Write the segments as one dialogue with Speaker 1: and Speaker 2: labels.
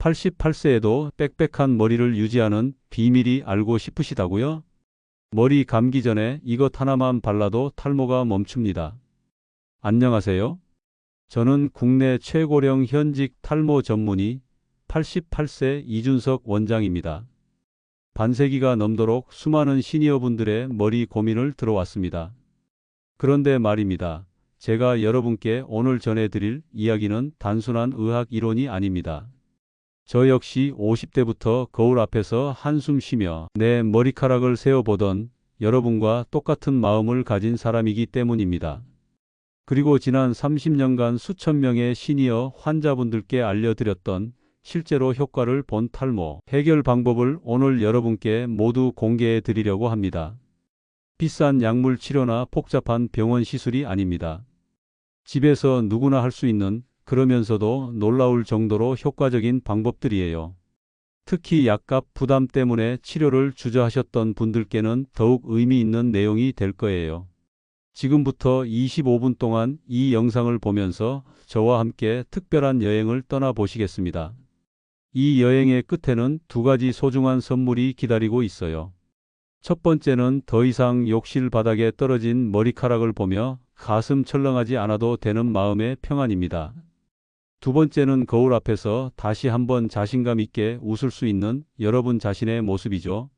Speaker 1: 88세에도 빽빽한 머리를 유지하는 비밀이 알고 싶으시다고요? 머리 감기 전에 이것 하나만 발라도 탈모가 멈춥니다. 안녕하세요. 저는 국내 최고령 현직 탈모 전문의 88세 이준석 원장입니다. 반세기가 넘도록 수많은 시니어분들의 머리 고민을 들어왔습니다. 그런데 말입니다. 제가 여러분께 오늘 전해드릴 이야기는 단순한 의학 이론이 아닙니다. 저 역시 50대부터 거울 앞에서 한숨 쉬며 내 머리카락을 세어보던 여러분과 똑같은 마음을 가진 사람이기 때문입니다. 그리고 지난 30년간 수천 명의 시니어 환자분들께 알려드렸던 실제로 효과를 본 탈모 해결 방법을 오늘 여러분께 모두 공개해 드리려고 합니다. 비싼 약물 치료나 복잡한 병원 시술이 아닙니다. 집에서 누구나 할 수 있는 그러면서도 놀라울 정도로 효과적인 방법들이에요. 특히 약값 부담 때문에 치료를 주저하셨던 분들께는 더욱 의미 있는 내용이 될 거예요. 지금부터 25분 동안 이 영상을 보면서 저와 함께 특별한 여행을 떠나 보시겠습니다. 이 여행의 끝에는 두 가지 소중한 선물이 기다리고 있어요. 첫 번째는 더 이상 욕실 바닥에 떨어진 머리카락을 보며 가슴 철렁하지 않아도 되는 마음의 평안입니다. 두 번째는 거울 앞에서 다시 한번 자신감 있게 웃을 수 있는 여러분 자신의 모습이죠.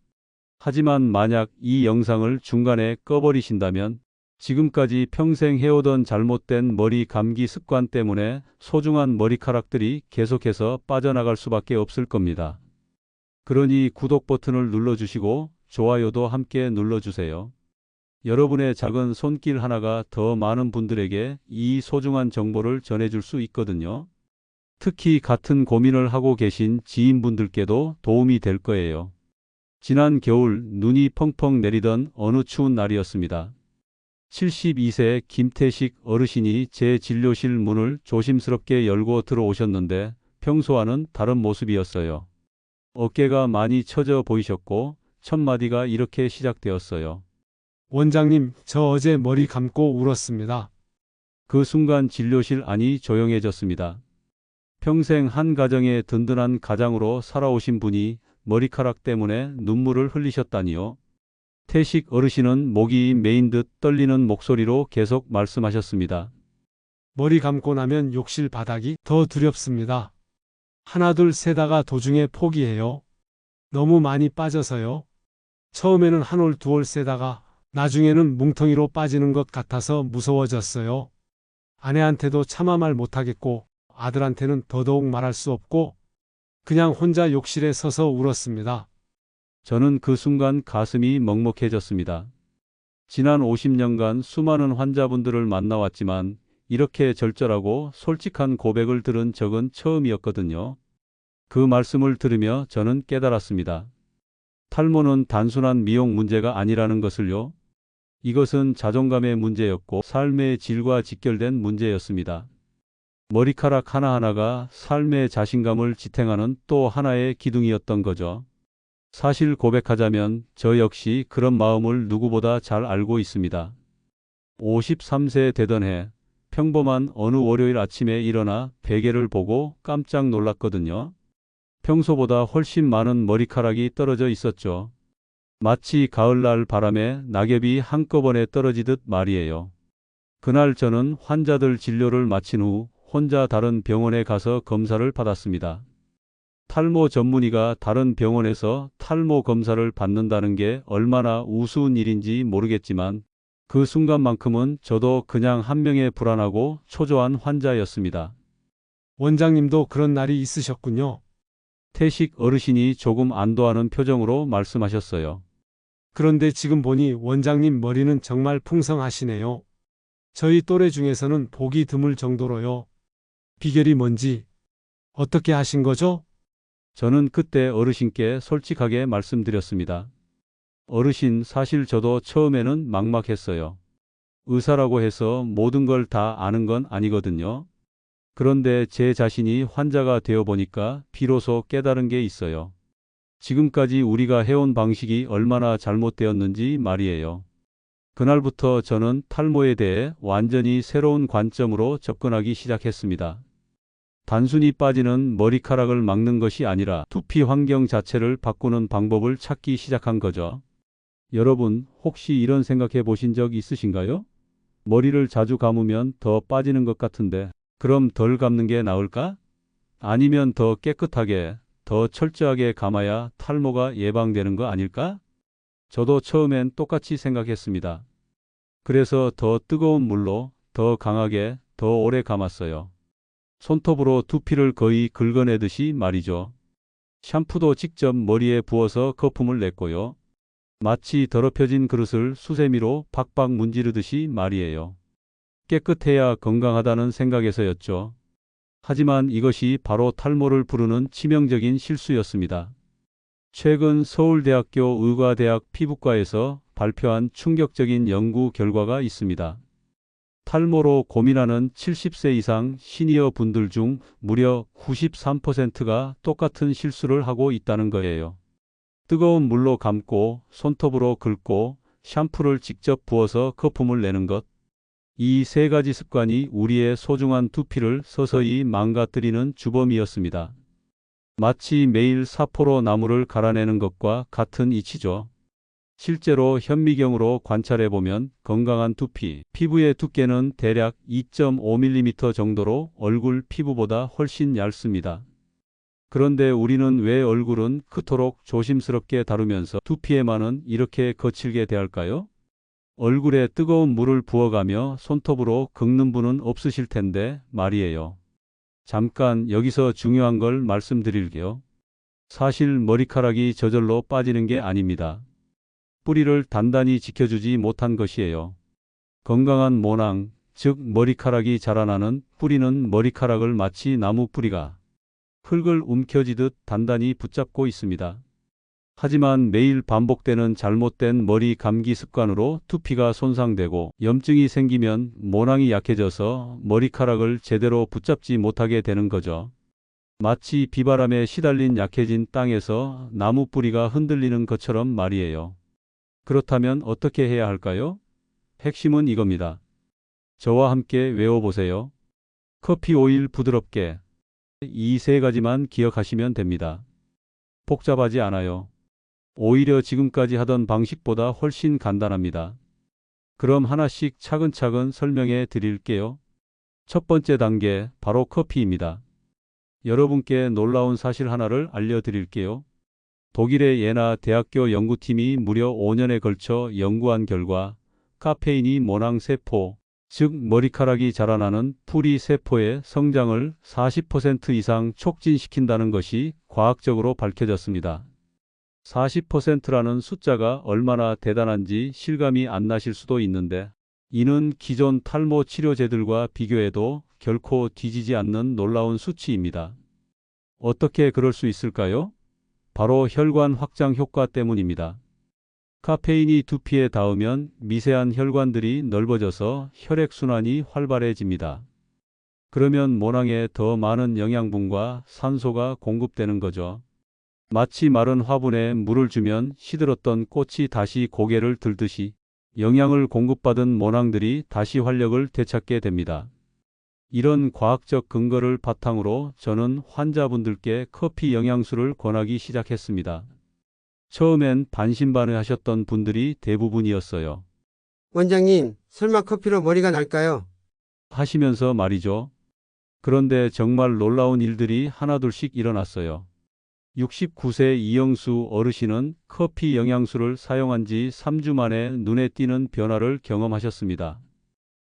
Speaker 1: 하지만 만약 이 영상을 중간에 꺼버리신다면 지금까지 평생 해오던 잘못된 머리 감기 습관 때문에 소중한 머리카락들이 계속해서 빠져나갈 수밖에 없을 겁니다. 그러니 구독 버튼을 눌러주시고 좋아요도 함께 눌러주세요. 여러분의 작은 손길 하나가 더 많은 분들에게 이 소중한 정보를 전해줄 수 있거든요. 특히 같은 고민을 하고 계신 지인분들께도 도움이 될 거예요. 지난 겨울 눈이 펑펑 내리던 어느 추운 날이었습니다. 72세 김태식 어르신이 제 진료실 문을 조심스럽게 열고 들어오셨는데 평소와는 다른 모습이었어요. 어깨가 많이 처져 보이셨고 첫 마디가 이렇게 시작되었어요.
Speaker 2: 원장님, 저 어제 머리 감고 울었습니다.
Speaker 1: 그 순간 진료실 안이 조용해졌습니다. 평생 한 가정의 든든한 가장으로 살아오신 분이 머리카락 때문에 눈물을 흘리셨다니요. 태식 어르신은 목이 메인 듯 떨리는 목소리로 계속 말씀하셨습니다.
Speaker 2: 머리 감고 나면 욕실 바닥이 더 두렵습니다. 하나 둘 세다가 도중에 포기해요. 너무 많이 빠져서요. 처음에는 한 올 두 올 세다가 나중에는 뭉텅이로 빠지는 것 같아서 무서워졌어요. 아내한테도 차마 말 못하겠고 아들한테는 더더욱 말할 수 없고 그냥 혼자 욕실에 서서 울었습니다.
Speaker 1: 저는 그 순간 가슴이 먹먹해졌습니다. 지난 50년간 수많은 환자분들을 만나왔지만 이렇게 절절하고 솔직한 고백을 들은 적은 처음이었거든요. 그 말씀을 들으며 저는 깨달았습니다. 탈모는 단순한 미용 문제가 아니라는 것을요. 이것은 자존감의 문제였고 삶의 질과 직결된 문제였습니다. 머리카락 하나하나가 삶의 자신감을 지탱하는 또 하나의 기둥이었던 거죠. 사실 고백하자면 저 역시 그런 마음을 누구보다 잘 알고 있습니다. 53세 되던 해 평범한 어느 월요일 아침에 일어나 베개를 보고 깜짝 놀랐거든요. 평소보다 훨씬 많은 머리카락이 떨어져 있었죠. 마치 가을날 바람에 낙엽이 한꺼번에 떨어지듯 말이에요. 그날 저는 환자들 진료를 마친 후 혼자 다른 병원에 가서 검사를 받았습니다. 탈모 전문의가 다른 병원에서 탈모 검사를 받는다는 게 얼마나 우스운 일인지 모르겠지만 그 순간만큼은 저도 그냥 한 명의 불안하고 초조한 환자였습니다.
Speaker 2: 원장님도 그런 날이 있으셨군요.
Speaker 1: 태식 어르신이 조금 안도하는 표정으로 말씀하셨어요.
Speaker 2: 그런데 지금 보니 원장님 머리는 정말 풍성하시네요. 저희 또래 중에서는 보기 드물 정도로요. 비결이 뭔지 어떻게 하신 거죠?
Speaker 1: 저는 그때 어르신께 솔직하게 말씀드렸습니다. 어르신 사실 저도 처음에는 막막했어요. 의사라고 해서 모든 걸 다 아는 건 아니거든요. 그런데 제 자신이 환자가 되어 보니까 비로소 깨달은 게 있어요. 지금까지 우리가 해온 방식이 얼마나 잘못되었는지 말이에요. 그날부터 저는 탈모에 대해 완전히 새로운 관점으로 접근하기 시작했습니다. 단순히 빠지는 머리카락을 막는 것이 아니라 두피 환경 자체를 바꾸는 방법을 찾기 시작한 거죠. 여러분, 혹시 이런 생각해 보신 적 있으신가요? 머리를 자주 감으면 더 빠지는 것 같은데, 그럼 덜 감는 게 나을까? 아니면 더 깨끗하게, 더 철저하게 감아야 탈모가 예방되는 거 아닐까? 저도 처음엔 똑같이 생각했습니다. 그래서 더 뜨거운 물로 더 강하게, 더 오래 감았어요. 손톱으로 두피를 거의 긁어내듯이 말이죠. 샴푸도 직접 머리에 부어서 거품을 냈고요. 마치 더럽혀진 그릇을 수세미로 박박 문지르듯이 말이에요. 깨끗해야 건강하다는 생각에서였죠. 하지만 이것이 바로 탈모를 부르는 치명적인 실수였습니다. 최근 서울대학교 의과대학 피부과에서 발표한 충격적인 연구 결과가 있습니다. 탈모로 고민하는 70세 이상 시니어 분들 중 무려 93%가 똑같은 실수를 하고 있다는 거예요. 뜨거운 물로 감고 손톱으로 긁고 샴푸를 직접 부어서 거품을 내는 것. 이 세 가지 습관이 우리의 소중한 두피를 서서히 망가뜨리는 주범이었습니다. 마치 매일 사포로 나무를 갈아내는 것과 같은 이치죠. 실제로 현미경으로 관찰해 보면 건강한 두피, 피부의 두께는 대략 2.5mm 정도로 얼굴 피부보다 훨씬 얇습니다. 그런데 우리는 왜 얼굴은 그토록 조심스럽게 다루면서 두피에만은 이렇게 거칠게 대할까요? 얼굴에 뜨거운 물을 부어가며 손톱으로 긁는 분은 없으실 텐데 말이에요. 잠깐 여기서 중요한 걸 말씀드릴게요. 사실 머리카락이 저절로 빠지는 게 아닙니다. 뿌리를 단단히 지켜주지 못한 것이에요. 건강한 모낭, 즉 머리카락이 자라나는 뿌리는 머리카락을 마치 나무 뿌리가 흙을 움켜쥐듯 단단히 붙잡고 있습니다. 하지만 매일 반복되는 잘못된 머리 감기 습관으로 두피가 손상되고 염증이 생기면 모낭이 약해져서 머리카락을 제대로 붙잡지 못하게 되는 거죠. 마치 비바람에 시달린 약해진 땅에서 나무 뿌리가 흔들리는 것처럼 말이에요. 그렇다면 어떻게 해야 할까요? 핵심은 이겁니다. 저와 함께 외워보세요. 커피 오일 부드럽게. 이 세 가지만 기억하시면 됩니다. 복잡하지 않아요. 오히려 지금까지 하던 방식보다 훨씬 간단합니다. 그럼 하나씩 차근차근 설명해 드릴게요. 첫 번째 단계, 바로 커피입니다. 여러분께 놀라운 사실 하나를 알려드릴게요. 독일의 예나 대학교 연구팀이 무려 5년에 걸쳐 연구한 결과 카페인이 모낭 세포, 즉 머리카락이 자라나는 뿌리 세포의 성장을 40% 이상 촉진시킨다는 것이 과학적으로 밝혀졌습니다. 40%라는 숫자가 얼마나 대단한지 실감이 안 나실 수도 있는데 이는 기존 탈모 치료제들과 비교해도 결코 뒤지지 않는 놀라운 수치입니다. 어떻게 그럴 수 있을까요? 바로 혈관 확장 효과 때문입니다. 카페인이 두피에 닿으면 미세한 혈관들이 넓어져서 혈액순환이 활발해집니다. 그러면 모낭에 더 많은 영양분과 산소가 공급되는 거죠. 마치 마른 화분에 물을 주면 시들었던 꽃이 다시 고개를 들듯이 영양을 공급받은 모낭들이 다시 활력을 되찾게 됩니다. 이런 과학적 근거를 바탕으로 저는 환자분들께 커피 영양수를 권하기 시작했습니다. 처음엔 반신반의 하셨던 분들이 대부분이었어요.
Speaker 3: 원장님, 설마 커피로 머리가 날까요?
Speaker 1: 하시면서 말이죠. 그런데 정말 놀라운 일들이 하나둘씩 일어났어요. 69세 이영수 어르신은 커피 영양수를 사용한 지 3주 만에 눈에 띄는 변화를 경험하셨습니다.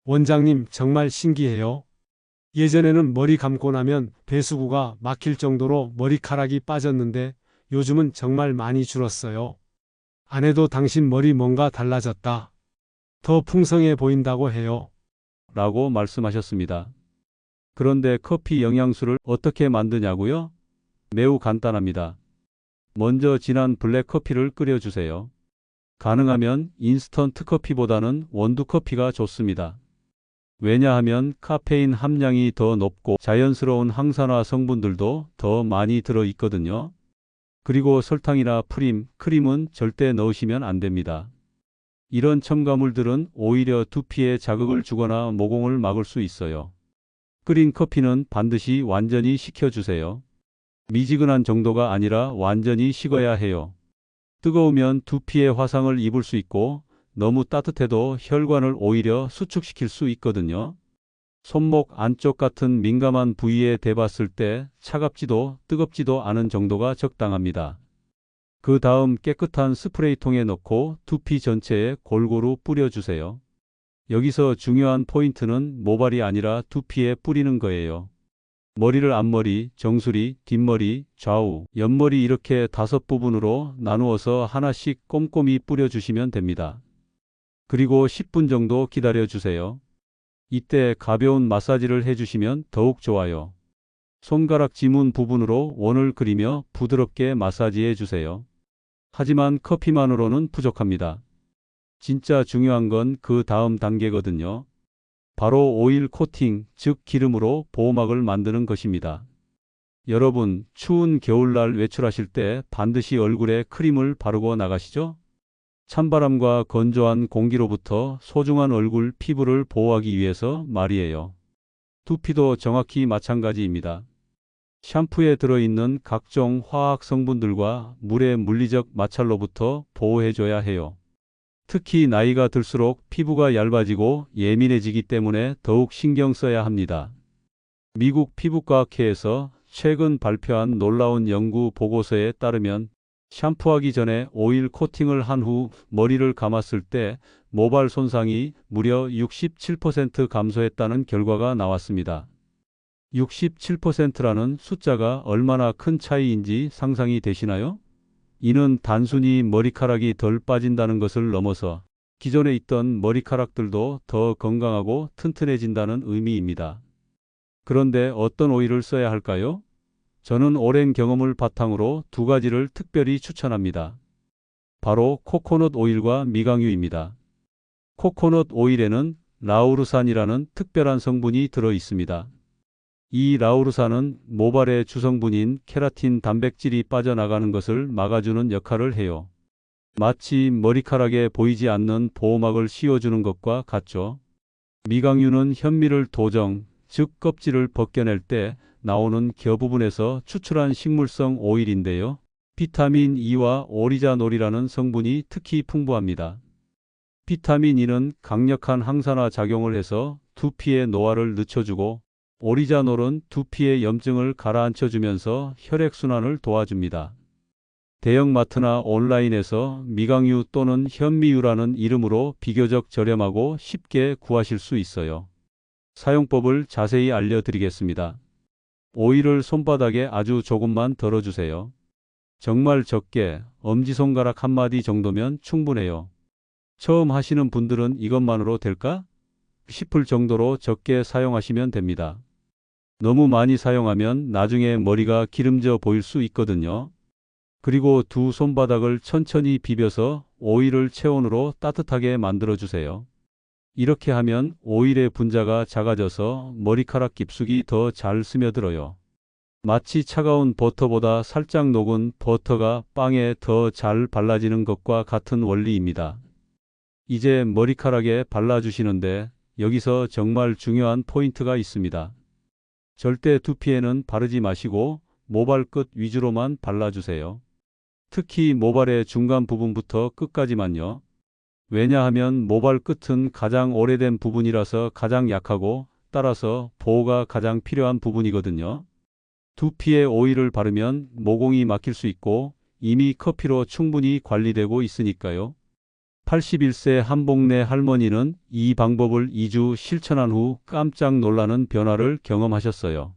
Speaker 2: 원장님 정말 신기해요. 예전에는 머리 감고 나면 배수구가 막힐 정도로 머리카락이 빠졌는데 요즘은 정말 많이 줄었어요. 아내도 당신 머리 뭔가 달라졌다. 더 풍성해 보인다고 해요.
Speaker 1: 라고 말씀하셨습니다. 그런데 커피 영양수를 어떻게 만드냐고요? 매우 간단합니다. 먼저 진한 블랙 커피를 끓여주세요. 가능하면 인스턴트 커피보다는 원두 커피가 좋습니다. 왜냐하면 카페인 함량이 더 높고 자연스러운 항산화 성분들도 더 많이 들어 있거든요. 그리고 설탕이나 프림, 크림은 절대 넣으시면 안 됩니다. 이런 첨가물들은 오히려 두피에 자극을 주거나 모공을 막을 수 있어요. 끓인 커피는 반드시 완전히 식혀주세요. 미지근한 정도가 아니라 완전히 식어야 해요. 뜨거우면 두피에 화상을 입을 수 있고 너무 따뜻해도 혈관을 오히려 수축시킬 수 있거든요. 손목 안쪽 같은 민감한 부위에 대봤을 때 차갑지도 뜨겁지도 않은 정도가 적당합니다. 그 다음 깨끗한 스프레이통에 넣고 두피 전체에 골고루 뿌려주세요. 여기서 중요한 포인트는 모발이 아니라 두피에 뿌리는 거예요. 머리를 앞머리, 정수리, 뒷머리, 좌우, 옆머리 이렇게 다섯 부분으로 나누어서 하나씩 꼼꼼히 뿌려주시면 됩니다. 그리고 10분 정도 기다려 주세요. 이때 가벼운 마사지를 해주시면 더욱 좋아요. 손가락 지문 부분으로 원을 그리며 부드럽게 마사지해 주세요. 하지만 커피만으로는 부족합니다. 진짜 중요한 건 그 다음 단계거든요. 바로 오일 코팅, 즉 기름으로 보호막을 만드는 것입니다. 여러분, 추운 겨울날 외출하실 때 반드시 얼굴에 크림을 바르고 나가시죠? 찬바람과 건조한 공기로부터 소중한 얼굴 피부를 보호하기 위해서 말이에요. 두피도 정확히 마찬가지입니다. 샴푸에 들어있는 각종 화학 성분들과 물의 물리적 마찰로부터 보호해줘야 해요. 특히 나이가 들수록 피부가 얇아지고 예민해지기 때문에 더욱 신경 써야 합니다. 미국 피부과학회에서 최근 발표한 놀라운 연구 보고서에 따르면 샴푸하기 전에 오일 코팅을 한 후 머리를 감았을 때 모발 손상이 무려 67% 감소했다는 결과가 나왔습니다. 67%라는 숫자가 얼마나 큰 차이인지 상상이 되시나요? 이는 단순히 머리카락이 덜 빠진다는 것을 넘어서 기존에 있던 머리카락들도 더 건강하고 튼튼해진다는 의미입니다. 그런데 어떤 오일을 써야 할까요? 저는 오랜 경험을 바탕으로 두 가지를 특별히 추천합니다. 바로 코코넛 오일과 미강유입니다. 코코넛 오일에는 라우르산이라는 특별한 성분이 들어 있습니다. 이 라우르산은 모발의 주성분인 케라틴 단백질이 빠져나가는 것을 막아주는 역할을 해요. 마치 머리카락에 보이지 않는 보호막을 씌워주는 것과 같죠. 미강유는 현미를 도정, 즉 껍질을 벗겨낼 때 나오는 겨 부분에서 추출한 식물성 오일인데요. 비타민 E와 오리자놀이라는 성분이 특히 풍부합니다. 비타민 E는 강력한 항산화 작용을 해서 두피의 노화를 늦춰주고 오리자놀은 두피의 염증을 가라앉혀주면서 혈액순환을 도와줍니다. 대형마트나 온라인에서 미강유 또는 현미유라는 이름으로 비교적 저렴하고 쉽게 구하실 수 있어요. 사용법을 자세히 알려드리겠습니다. 오일을 손바닥에 아주 조금만 덜어주세요. 정말 적게 엄지손가락 한 마디 정도면 충분해요. 처음 하시는 분들은 이것만으로 될까? 싶을 정도로 적게 사용하시면 됩니다. 너무 많이 사용하면 나중에 머리가 기름져 보일 수 있거든요. 그리고 두 손바닥을 천천히 비벼서 오일을 체온으로 따뜻하게 만들어 주세요. 이렇게 하면 오일의 분자가 작아져서 머리카락 깊숙이 더 잘 스며들어요. 마치 차가운 버터보다 살짝 녹은 버터가 빵에 더 잘 발라지는 것과 같은 원리입니다. 이제 머리카락에 발라주시는데 여기서 정말 중요한 포인트가 있습니다. 절대 두피에는 바르지 마시고 모발 끝 위주로만 발라주세요. 특히 모발의 중간 부분부터 끝까지만요. 왜냐하면 모발 끝은 가장 오래된 부분이라서 가장 약하고 따라서 보호가 가장 필요한 부분이거든요. 두피에 오일을 바르면 모공이 막힐 수 있고 이미 커피로 충분히 관리되고 있으니까요. 81세 한복내 할머니는 이 방법을 2주 실천한 후 깜짝 놀라는 변화를 경험하셨어요.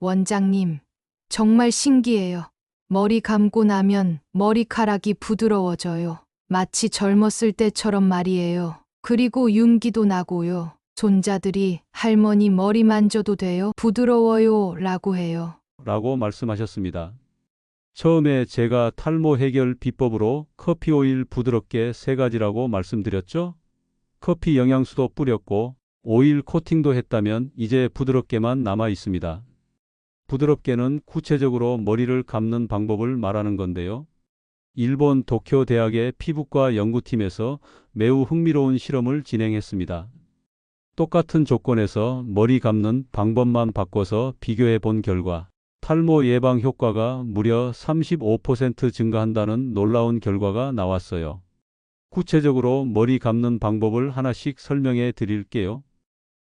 Speaker 4: 원장님, 정말 신기해요. 머리 감고 나면 머리카락이 부드러워져요. 마치 젊었을 때처럼 말이에요. 그리고 윤기도 나고요. 손자들이 할머니 머리 만져도 돼요? 부드러워요. 라고 해요.
Speaker 1: 라고 말씀하셨습니다. 처음에 제가 탈모 해결 비법으로 커피 오일 부드럽게 세 가지라고 말씀드렸죠? 커피 영양수도 뿌렸고 오일 코팅도 했다면 이제 부드럽게만 남아 있습니다. 부드럽게는 구체적으로 머리를 감는 방법을 말하는 건데요. 일본 도쿄 대학의 피부과 연구팀에서 매우 흥미로운 실험을 진행했습니다. 똑같은 조건에서 머리 감는 방법만 바꿔서 비교해 본 결과 탈모 예방 효과가 무려 35% 증가한다는 놀라운 결과가 나왔어요. 구체적으로 머리 감는 방법을 하나씩 설명해 드릴게요.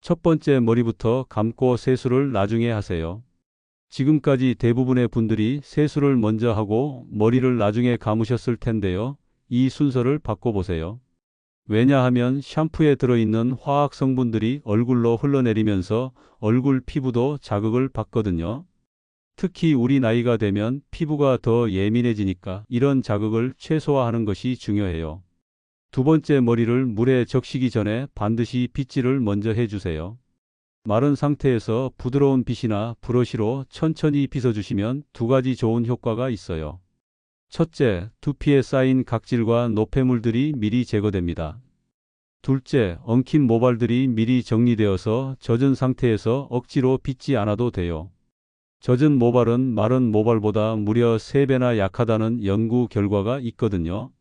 Speaker 1: 첫 번째 머리부터 감고 세수를 나중에 하세요. 지금까지 대부분의 분들이 세수를 먼저 하고 머리를 나중에 감으셨을 텐데요. 이 순서를 바꿔보세요. 왜냐하면 샴푸에 들어있는 화학 성분들이 얼굴로 흘러내리면서 얼굴 피부도 자극을 받거든요. 특히 우리 나이가 되면 피부가 더 예민해지니까 이런 자극을 최소화하는 것이 중요해요. 두 번째 머리를 물에 적시기 전에 반드시 빗질을 먼저 해주세요. 마른 상태에서 부드러운 빗이나 브러쉬로 천천히 빗어주시면 두 가지 좋은 효과가 있어요. 첫째, 두피에 쌓인 각질과 노폐물들이 미리 제거됩니다. 둘째, 엉킨 모발들이 미리 정리되어서 젖은 상태에서 억지로 빗지 않아도 돼요. 젖은 모발은 마른 모발보다 무려 3배나 약하다는 연구 결과가 있거든요.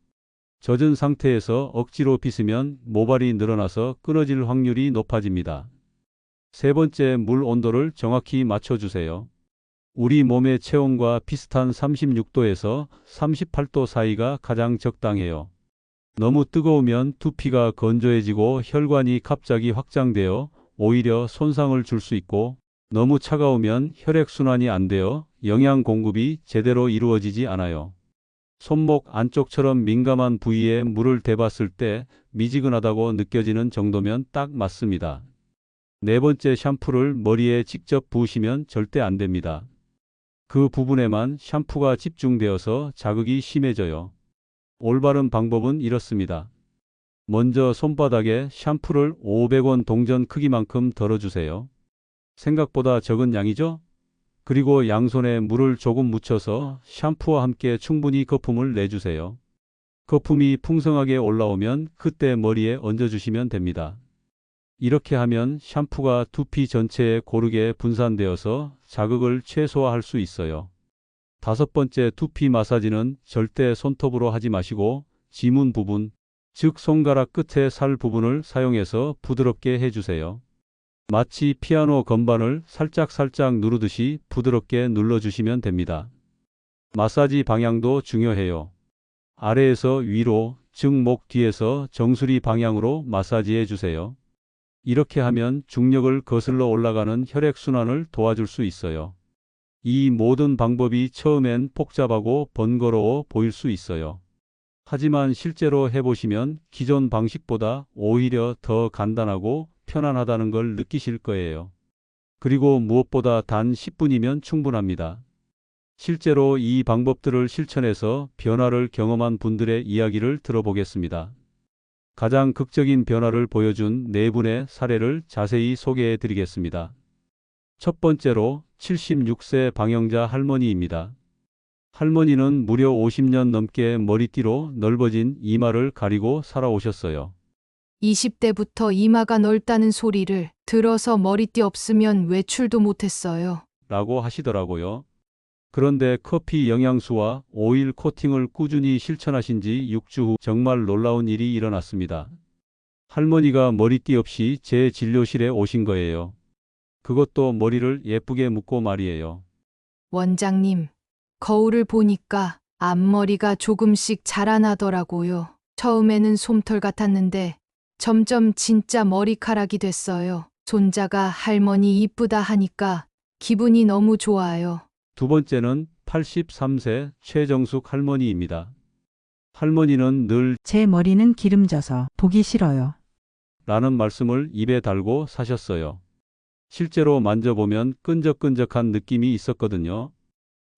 Speaker 1: 젖은 상태에서 억지로 빗으면 모발이 늘어나서 끊어질 확률이 높아집니다. 세 번째, 물 온도를 정확히 맞춰주세요. 우리 몸의 체온과 비슷한 36도에서 38도 사이가 가장 적당해요. 너무 뜨거우면 두피가 건조해지고 혈관이 갑자기 확장되어 오히려 손상을 줄 수 있고 너무 차가우면 혈액순환이 안 되어 영양 공급이 제대로 이루어지지 않아요. 손목 안쪽처럼 민감한 부위에 물을 대봤을 때 미지근하다고 느껴지는 정도면 딱 맞습니다. 네 번째 샴푸를 머리에 직접 부으시면 절대 안 됩니다. 그 부분에만 샴푸가 집중되어서 자극이 심해져요. 올바른 방법은 이렇습니다. 먼저 손바닥에 샴푸를 500원 동전 크기만큼 덜어주세요. 생각보다 적은 양이죠? 그리고 양손에 물을 조금 묻혀서 샴푸와 함께 충분히 거품을 내주세요. 거품이 풍성하게 올라오면 그때 머리에 얹어주시면 됩니다. 이렇게 하면 샴푸가 두피 전체에 고르게 분산되어서 자극을 최소화할 수 있어요. 다섯 번째 두피 마사지는 절대 손톱으로 하지 마시고 지문 부분, 즉 손가락 끝에 살 부분을 사용해서 부드럽게 해주세요. 마치 피아노 건반을 살짝살짝 누르듯이 부드럽게 눌러주시면 됩니다. 마사지 방향도 중요해요. 아래에서 위로, 즉 목 뒤에서 정수리 방향으로 마사지해 주세요. 이렇게 하면 중력을 거슬러 올라가는 혈액순환을 도와줄 수 있어요. 이 모든 방법이 처음엔 복잡하고 번거로워 보일 수 있어요. 하지만 실제로 해보시면 기존 방식보다 오히려 더 간단하고 편안하다는 걸 느끼실 거예요. 그리고 무엇보다 단 10분이면 충분합니다. 실제로 이 방법들을 실천해서 변화를 경험한 분들의 이야기를 들어보겠습니다. 가장 극적인 변화를 보여준 네 분의 사례를 자세히 소개해 드리겠습니다. 첫 번째로 76세 방영자 할머니입니다. 할머니는 무려 50년 넘게 머리띠로 넓어진 이마를 가리고 살아오셨어요.
Speaker 4: 20대부터 이마가 넓다는 소리를 들어서 머리띠 없으면 외출도 못했어요.
Speaker 1: 라고 하시더라고요. 그런데 커피 영양수와 오일 코팅을 꾸준히 실천하신 지 6주 후 정말 놀라운 일이 일어났습니다. 할머니가 머리띠 없이 제 진료실에 오신 거예요. 그것도 머리를 예쁘게 묶고 말이에요.
Speaker 4: 원장님, 거울을 보니까 앞머리가 조금씩 자라나더라고요. 처음에는 솜털 같았는데 점점 진짜 머리카락이 됐어요. 손자가 할머니 이쁘다 하니까 기분이 너무 좋아요.
Speaker 1: 두 번째는 83세 최정숙 할머니입니다. 할머니는 늘
Speaker 5: 제 머리는 기름져서 보기 싫어요.
Speaker 1: 라는 말씀을 입에 달고 사셨어요. 실제로 만져보면 끈적끈적한 느낌이 있었거든요.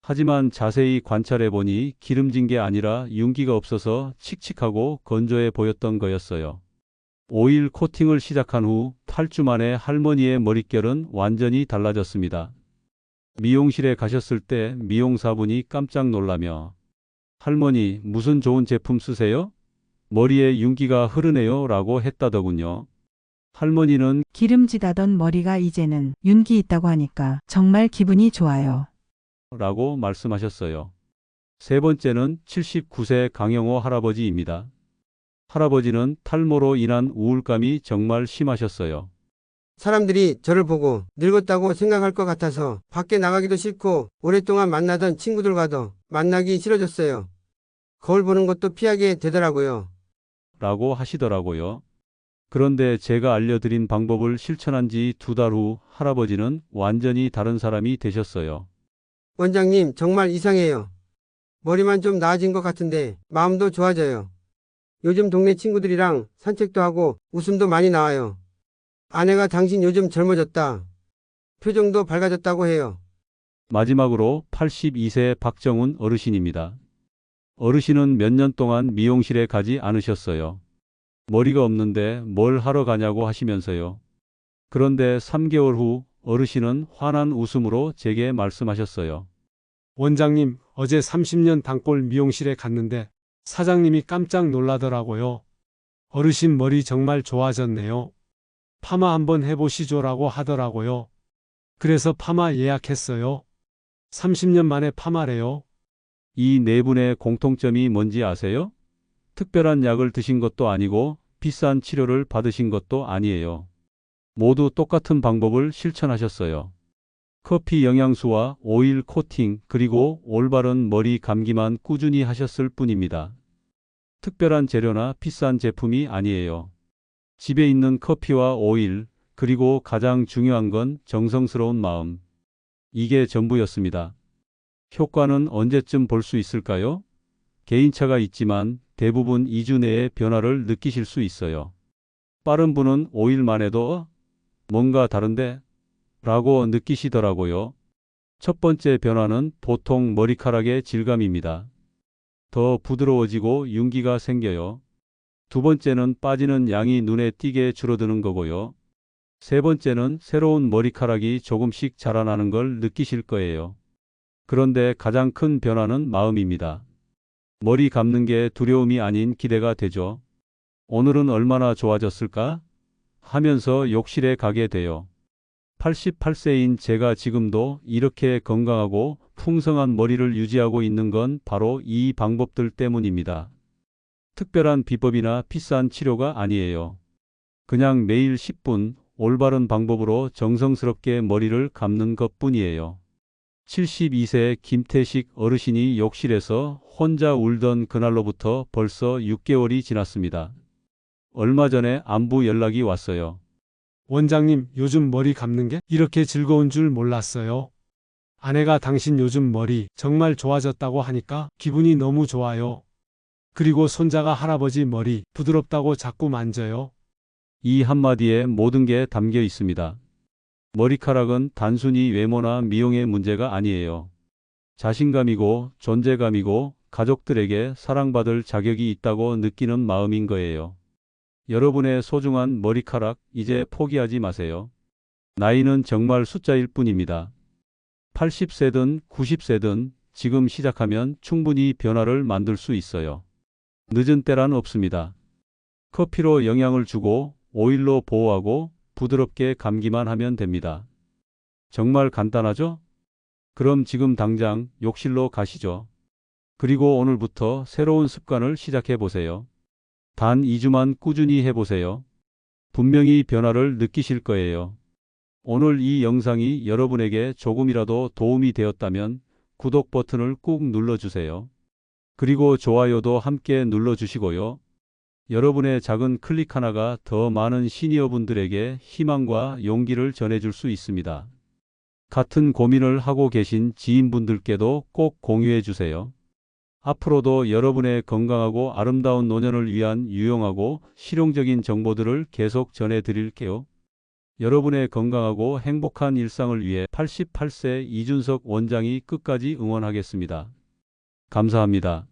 Speaker 1: 하지만 자세히 관찰해 보니 기름진 게 아니라 윤기가 없어서 칙칙하고 건조해 보였던 거였어요. 오일 코팅을 시작한 후 8주 만에 할머니의 머릿결은 완전히 달라졌습니다. 미용실에 가셨을 때 미용사분이 깜짝 놀라며 할머니 무슨 좋은 제품 쓰세요? 머리에 윤기가 흐르네요 라고 했다더군요. 할머니는
Speaker 5: 기름지다던 머리가 이제는 윤기 있다고 하니까 정말 기분이 좋아요.
Speaker 1: 라고 말씀하셨어요. 세 번째는 79세 강영호 할아버지입니다. 할아버지는 탈모로 인한 우울감이 정말 심하셨어요.
Speaker 3: 사람들이 저를 보고 늙었다고 생각할 것 같아서 밖에 나가기도 싫고 오랫동안 만나던 친구들과도 만나기 싫어졌어요. 거울 보는 것도 피하게 되더라고요.
Speaker 1: 라고 하시더라고요. 그런데 제가 알려드린 방법을 실천한 지 두 달 후 할아버지는 완전히 다른 사람이 되셨어요.
Speaker 3: 원장님, 정말 이상해요. 머리만 좀 나아진 것 같은데 마음도 좋아져요. 요즘 동네 친구들이랑 산책도 하고 웃음도 많이 나와요. 아내가 당신 요즘 젊어졌다. 표정도 밝아졌다고 해요.
Speaker 1: 마지막으로 82세 박정훈 어르신입니다. 어르신은 몇 년 동안 미용실에 가지 않으셨어요. 머리가 없는데 뭘 하러 가냐고 하시면서요. 그런데 3개월 후 어르신은 환한 웃음으로 제게 말씀하셨어요.
Speaker 2: 원장님, 어제 30년 단골 미용실에 갔는데 사장님이 깜짝 놀라더라고요. 어르신 머리 정말 좋아졌네요. 파마 한번 해보시죠라고 하더라고요. 그래서 파마 예약했어요. 30년 만에 파마래요.
Speaker 1: 이 네 분의 공통점이 뭔지 아세요? 특별한 약을 드신 것도 아니고 비싼 치료를 받으신 것도 아니에요. 모두 똑같은 방법을 실천하셨어요. 커피 영양수와 오일 코팅 그리고 올바른 머리 감기만 꾸준히 하셨을 뿐입니다. 특별한 재료나 비싼 제품이 아니에요. 집에 있는 커피와 오일 그리고 가장 중요한 건 정성스러운 마음. 이게 전부였습니다. 효과는 언제쯤 볼 수 있을까요? 개인차가 있지만 대부분 2주 내에 변화를 느끼실 수 있어요. 빠른 분은 5일만 해도 뭔가 다른데? 라고 느끼시더라고요. 첫 번째 변화는 보통 머리카락의 질감입니다. 더 부드러워지고 윤기가 생겨요. 두 번째는 빠지는 양이 눈에 띄게 줄어드는 거고요. 세 번째는 새로운 머리카락이 조금씩 자라나는 걸 느끼실 거예요. 그런데 가장 큰 변화는 마음입니다. 머리 감는 게 두려움이 아닌 기대가 되죠. 오늘은 얼마나 좋아졌을까? 하면서 욕실에 가게 돼요. 88세인 제가 지금도 이렇게 건강하고 풍성한 머리를 유지하고 있는 건 바로 이 방법들 때문입니다. 특별한 비법이나 비싼 치료가 아니에요. 그냥 매일 10분 올바른 방법으로 정성스럽게 머리를 감는 것 뿐이에요. 72세 김태식 어르신이 욕실에서 혼자 울던 그날로부터 벌써 6개월이 지났습니다. 얼마 전에 안부 연락이 왔어요.
Speaker 2: 원장님, 요즘 머리 감는 게 이렇게 즐거운 줄 몰랐어요. 아내가 당신 요즘 머리 정말 좋아졌다고 하니까 기분이 너무 좋아요. 그리고 손자가 할아버지 머리 부드럽다고 자꾸 만져요.
Speaker 1: 이 한마디에 모든 게 담겨 있습니다. 머리카락은 단순히 외모나 미용의 문제가 아니에요. 자신감이고 존재감이고 가족들에게 사랑받을 자격이 있다고 느끼는 마음인 거예요. 여러분의 소중한 머리카락 이제 포기하지 마세요. 나이는 정말 숫자일 뿐입니다. 80세든 90세든 지금 시작하면 충분히 변화를 만들 수 있어요. 늦은 때란 없습니다. 커피로 영양을 주고 오일로 보호하고 부드럽게 감기만 하면 됩니다. 정말 간단하죠? 그럼 지금 당장 욕실로 가시죠. 그리고 오늘부터 새로운 습관을 시작해 보세요. 단 2주만 꾸준히 해보세요. 분명히 변화를 느끼실 거예요. 오늘 이 영상이 여러분에게 조금이라도 도움이 되었다면 구독 버튼을 꾹 눌러주세요. 그리고 좋아요도 함께 눌러주시고요. 여러분의 작은 클릭 하나가 더 많은 시니어분들에게 희망과 용기를 전해줄 수 있습니다. 같은 고민을 하고 계신 지인분들께도 꼭 공유해 주세요. 앞으로도 여러분의 건강하고 아름다운 노년을 위한 유용하고 실용적인 정보들을 계속 전해 드릴게요. 여러분의 건강하고 행복한 일상을 위해 88세 이준석 원장이 끝까지 응원하겠습니다. 감사합니다.